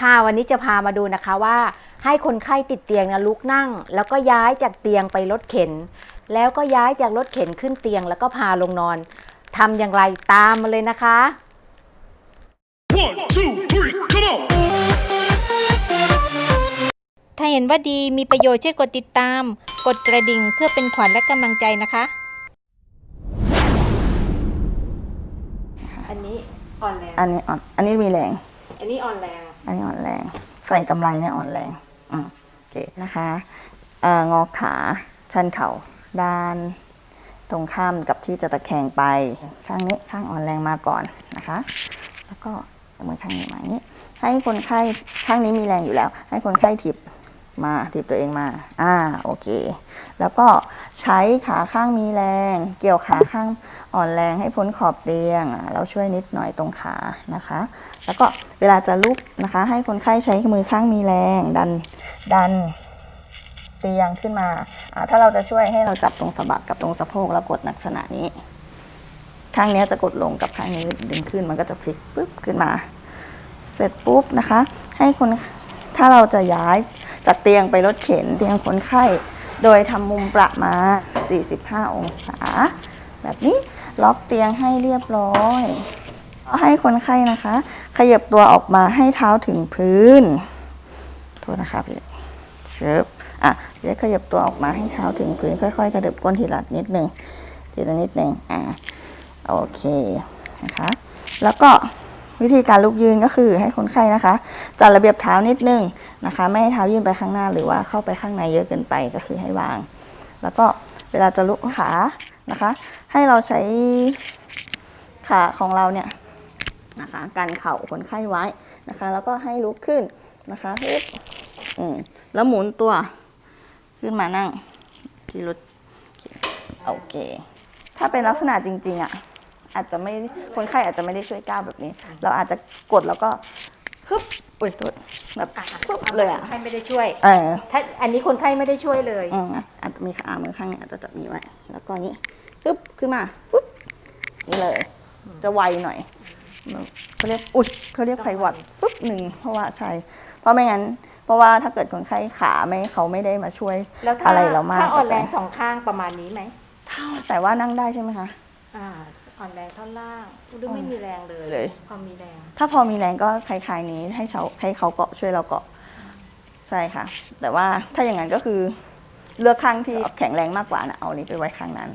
ค่ะวันนี้จะพามาดูนะคะว่า ให้คนไข้ติดเตียงนะลุกนั่ง แล้วก็ย้ายจากเตียงไปรถเข็น แล้วก็ย้ายจากรถเข็นขึ้นเตียงแล้วก็พาลงนอน ทำอย่างไรตามมาเลยนะคะ One, two, three, come on! ถ้าเห็นว่าดีมีประโยชน์ช่วยกดติดตาม กดกระดิ่งเพื่อเป็นขวัญและกำลังใจนะคะ อันนี้อ่อนแรงอันนี้อ่อน อันนี้มีแรง อันนี้อ่อนแรง อันนี้อ่อนแรง ใส่กำไรเนี่ยอ่อนแรงอืมโอเคนะคะองอขาชันเข่าด้านตรงข้ามกับที่จะตะแคงไปข้างนี้ข้างอ่อนแรงมาก่อนนะคะ แล้วก็มือข้างนี้มาอย่างนี้ ให้คนไข้ข้างนี้มีแรงอยู่แล้ว ให้คนไข้ถีบ มาถีบตัวเองมา อ่า โอเค แล้วก็ใช้ขาข้างมีแรง เกี่ยวขาข้างอ่อนแรงให้พ้นขอบเตียง เราช่วยนิดหน่อยตรงขานะคะ แล้วก็เวลาจะลุกนะคะ ให้คนไข้ใช้มือข้างมีแรง ดัน ดันเตียงขึ้นมา ถ้าเราจะช่วยให้เราจับตรงสะบักกับตรงสะโพกแล้วกดลักษณะนี้ ข้างนี้จะกดลงกับข้างนี้ดึงขึ้นมันก็จะพลิกปุ๊บขึ้นมา เสร็จปุ๊บนะคะ ให้คนถ้าเราจะย้าย จากเตียงไปรถเข็นเตียงคนไข้ โดยทำมุมประมาณ 45 องศา แบบนี้ล็อกเตียงให้เรียบร้อยให้คนไข้นะคะ ขยับตัวออกมาให้เท้าถึงพื้นโทษนะคะพี่เชิบอะเดี๋ยวขยับตัวออกมาให้เท้าถึงพื้น ค่อยๆ กระดึบก้นทีละนิดหนึ่งทีละนิดหนึ่งอะโอเคนะคะ แล้วก็ วิธีการลุกยืนก็คือให้คนไข้นะคะ จัดระเบียบเท้านิดนึงนะคะ ไม่ให้เท้ายื่นไปข้างหน้าหรือว่าเข้าไปข้างในเยอะเกินไปก็คือให้วาง แล้วก็เวลาจะลุกขานะคะ ให้เราใช้ขาของเราเนี่ยนะคะกันเข่าคนไข้ไว้นะคะ แล้วก็ให้ลุกขึ้นนะคะฮึบอืมแล้วหมุนตัวขึ้นมานั่งที่รถโอเค ถ้าเป็นลักษณะจริง ๆอะ อาจจะไม่คนไข้อาจจะไม่ได้ช่วยก้าวแบบนี้ เราอาจจะกดแล้วก็ฮึบอุ้ยโทษแบบปึ๊บเลยอะคนไข้ไม่ได้ช่วย เออ ถ้าอันนี้คนไข้ไม่ได้ช่วยเลยอืมอาจจะมีขามือข้างเนี้ยอาจจะจับนี้ไว้แล้วก็นี้ปึ๊บขึ้นมาปึ๊บนี่เลย จะไวหน่อยเขาเรียกอุ้ยเขาเรียกไพวัดฟึบหนึ่งเพราะว่าใช่เพราะไม่งั้น เพราะว่าถ้าเกิดคนไข้ขาไม่เขาไม่ได้มาช่วยแล้วถ้าอะไรเรามากถ้าอ่อนแรงก็จะสองข้างประมาณนี้ไหมแต่ว่านั่งได้ใช่ไหมคะ อ่าอ่อนแรงท่อนล่างดูไม่มีแรงเลยเลย พอมีแรง ถ้าพอมีแรงก็คล้ายๆนี้ให้เขาให้เขาเกาะช่วยเราเกาะใช่ค่ะ แต่ว่าถ้าอย่างนั้นก็คือเลือกข้างที่แข็งแรงมากกว่านะเอานี้ไปไว้ข้างนั้น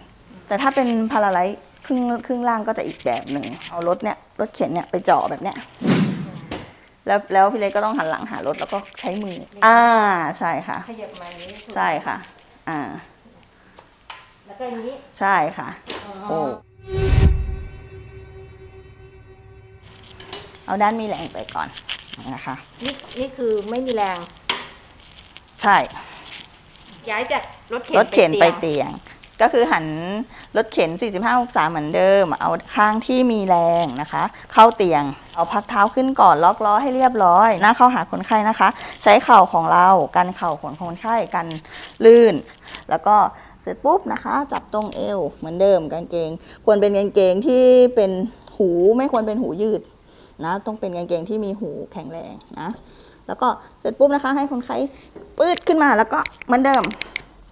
แต่ถ้าเป็นพาราไลท์ครึ่งครึ่งล่างก็จะอีกแบบหนึ่งเอารถเนี่ยรถเข็นเนี่ยไปเจาะแบบเนี้ยแล้วแล้วพี่เล็กก็ต้องหันหลังหารถแล้วก็ใช้มือ อ่าใช่ค่ะขยับมาอย่างนี้ถูกใช่ค่ะ อ่า แล้วก็อย่างนี้ ใช่ค่ะ โอ้ เอาด้านมีแรงไปก่อนนะคะ นี่นี่คือไม่มีแรง ใช่ ย้ายจากรถเข็นรถเข็นไปตียงเตียง ก็คือหันรถเข็น 45องศาเหมือนเดิม เอาข้างที่มีแรงนะคะ เข้าเตียง เอาพักเท้าขึ้นก่อนล็อกล้อให้เรียบร้อยหน้าเข้าหาคนไข้นะคะ ใช้เข่าของเรากันเข่าของคนไข้กันลื่น แล้วก็เสร็จปุ๊บนะคะ จับตรงเอวเหมือนเดิมกางเกง ควรเป็นกางเกงที่เป็นหูไม่ควรเป็นหูยืด นะต้องเป็นกางเกงที่มีหูแข็งแรงนะแล้วก็เสร็จปุ๊บนะคะ ให้คนไข้ปืดขึ้นมาแล้วก็เหมือนเดิม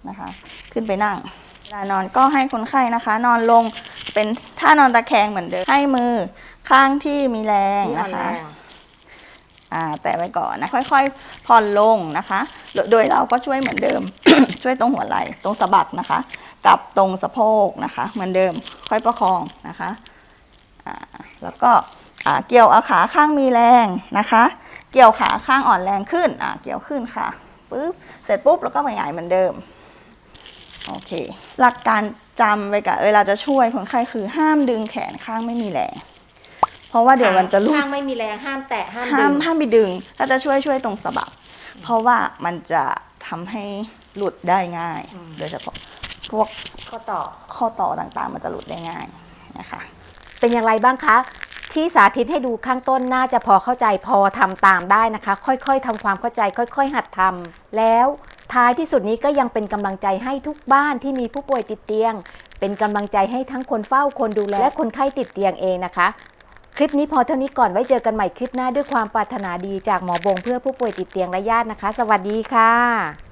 นะคะ ขึ้นไปนั่งเวลานอนก็ให้คนไข้นะคะ นอนลงเป็นท่านอนตะแคงเหมือนเดิมให้มือข้างที่มีแรงนี่อ่อนะนแรคะงอ่าแตะไว้ก่อนนะค่อยๆ ผ่อนลงนะคะโดยโดยเราก็ช่วยเหมือนเดิม ช่วยตรงหัวไหล่ตรงสะบักนะคะ กับตรงสะโพกนะคะ เหมือนเดิมค่อยประคองนะคะอ่าแล้วก็อ่า เกี่ยวเอาขาข้างมีแรงนะคะ เกี่ยวขาข้างอ่อนแรงขึ้นอ่าเกี่ยวขึ้นค่ะปุ๊บเสร็จปุ๊บแล้วก็ไปหงายเหมือนเดิมโอเคหลักการจำไว้กับเวลาจะช่วยคนไข้คือห้ามดึงแขนข้างไม่มีแรงเพราะว่าเดี๋ยวมันจะลุกข้างไม่มีแรงห้ามแตะห้ามห้าดึมงห้ามไปดึง ถ้าจะช่วยช่วยตรงสะบักเพราะว่ามันจะทำให้หลุดได้ง่าย โดยเฉพาะพวกก็ต่อข้อต่อต่างๆ มันจะหลุดได้ง่ายนะคะเป็นอย่างไรบ้างคะ ที่สาธิตให้ดูข้างต้นน่าจะพอเข้าใจพอทำตามได้นะคะ ค่อยๆทำความเข้าใจ ค่อย ๆ หัดทำแล้วท้ายที่สุดนี้ก็ยังเป็นกำลังใจให้ทุกบ้านที่มีผู้ป่วยติดเตียง เป็นกำลังใจให้ทั้งคนเฝ้าคนดูแลและคนไข้ติดเตียงเองนะคะ คลิปนี้พอเท่านี้ก่อนไว้เจอกันใหม่คลิปหน้าด้วยความปรารถนาดีจากหมอบงเพื่อผู้ป่วยติดเตียงและญาตินะคะ สวัสดีค่ะ